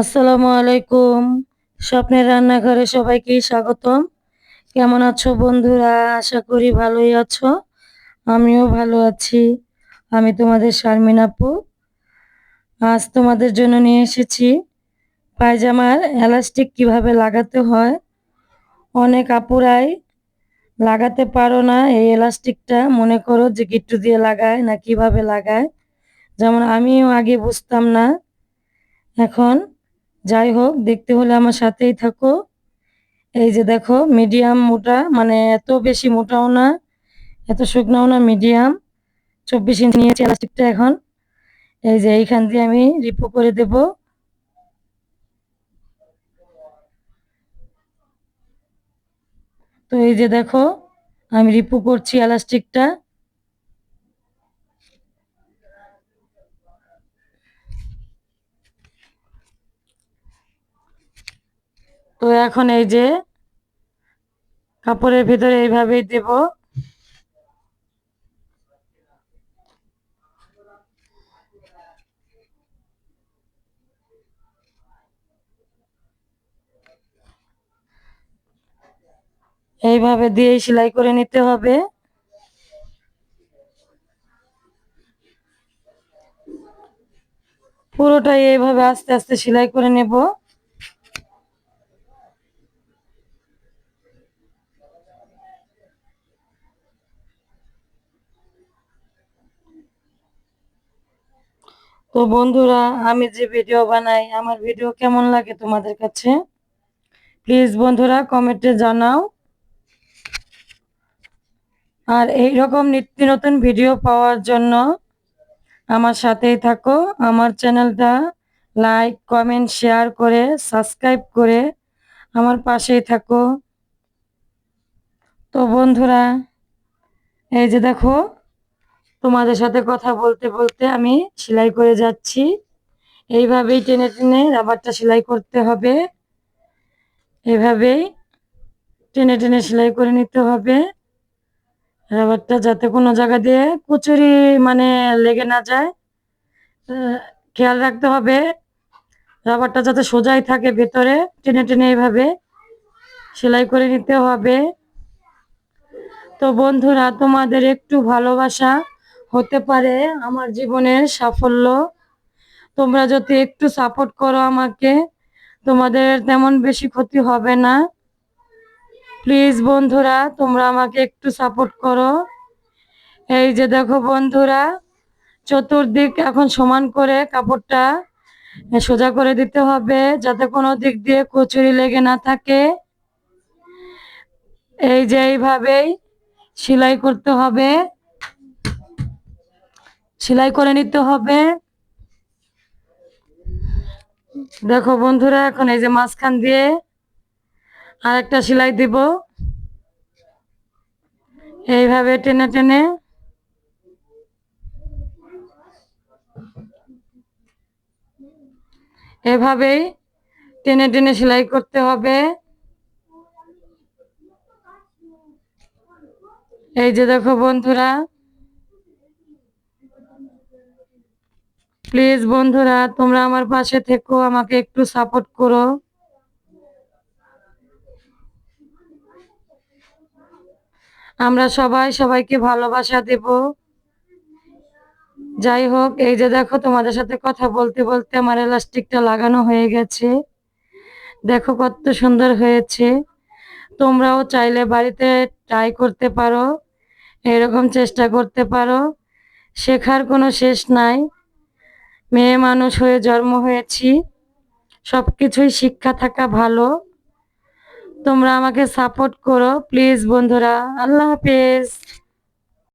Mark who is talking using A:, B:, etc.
A: আসসালামু আলাইকুম। স্বপ্নের রান্নাঘরে সবাইকে স্বাগতম। কেমন আছো বন্ধুরা? আশা করি ভালোই আছো। আমিও ভালো আছি। আমি তোমাদের শারমিন আপু। আজ তোমাদের জন্য নিয়ে এসেছি পায়জামার এলাস্টিক কীভাবে লাগাতে হয়। অনেক আপুরাই লাগাতে পারো না এই এলাস্টিকটা। মনে করো যে গিট্টু দিয়ে লাগায় না কীভাবে লাগায়। যেমন আমিও আগে বুঝতাম না। এখন যাই হোক, দেখতে হলে আমার সাথেই থাকো। এই যে দেখো মিডিয়াম মোটা মানে এত বেশি মোটাও না, এত শুকনাও না মিডিয়াম চব্বিশ ইঞ্চি নিয়েছি এলাস্টিকটা এখন। এই যে এইখান দিয়ে আমি রিপো করে দেব। তো এই যে দেখো, আমি রিপু করছি এলাস্টিকটা তো এখন এই যে কাপড়ের ভিতরে এইভাবেই দেব। এইভাবে দিয়ে সেলাই করে নিতে হবে। পুরোটাই এইভাবে আস্তে আস্তে সেলাই করে নেব। তো বন্ধুরা, আমি যে ভিডিও বানাই, আমার ভিডিও কেমন লাগে তোমাদের কাছে? প্লিজ বন্ধুরা কমেন্টে জানাও। আর এই রকম নিত্য নতুন ভিডিও পাওয়ার জন্য আমার সাথেই থাকো। আমার চ্যানেলটা লাইক কমেন্ট শেয়ার করে সাবস্ক্রাইব করে আমার পাশেই থাকো। তো বন্ধুরা, এই যে দেখো তোমাদের সাথে কথা বলতে বলতে আমি সেলাই করে যাচ্ছি। এইভাবেই টেনে টেনে রাবারটা সেলাই করতে হবে। এভাবেই টেনে টেনে সেলাই করে নিতে হবে। রাবারটা যাতে কোনো জায়গা দিয়ে কুচুরি মানে লেগে না যায়। খেয়াল রাখতে হবে। রাবারটা যাতে সোজাই থাকে ভেতরে, টেনে টেনে এইভাবে সেলাই করে নিতে হবে। তো বন্ধুরা, তোমাদের একটু ভালোবাসা হতে পারে আমার জীবনের সাফল্য। তোমরা যদি একটু সাপোর্ট করো আমাকে, তোমাদের তেমন বেশি ক্ষতি হবে না। প্লিজ বন্ধুরা, তোমরা আমাকে একটু সাপোর্ট করো। এই যে দেখো বন্ধুরা, চতুর্দিক এখন সমান করে কাপড়টা সোজা করে দিতে হবে যাতে কোনো দিক দিয়ে কচুরি লেগে না থাকে। এই যে এইভাবেই সেলাই করতে হবে। সেলাই করে নিতে হবে। দেখো বন্ধুরা, এখন এই যে মাঝখান দিয়ে আর একটা সেলাই দিব। এইভাবে টেনে টেনে। এভাবেই টেনে টেনে সেলাই করতে হবে। এই যে দেখো বন্ধুরা প্লিজ বন্ধুরা, তোমরা আমার পাশে থেকো, আমাকে একটু সাপোর্ট করো। আমরা সবাই সবাইকে ভালোবাসা দেব। যাই হোক, এই যে দেখো, তোমাদের সাথে কথা বলতে বলতে আমার এলাস্টিকটা লাগানো হয়ে গেছে। দেখো কত সুন্দর হয়েছে। তোমরাও চাইলে বাড়িতে ট্রাই করতে পারো, এরকম চেষ্টা করতে পারো। শেখার কোনো শেষ নাই। মেয়ে মানুষ হয়ে জন্ম হয়েছি। সব কিছুই শিক্ষা থাকা ভালো। তোমরা আমাকে সাপোর্ট করো প্লিজ বন্ধুরা। আল্লাহ হাফেজ।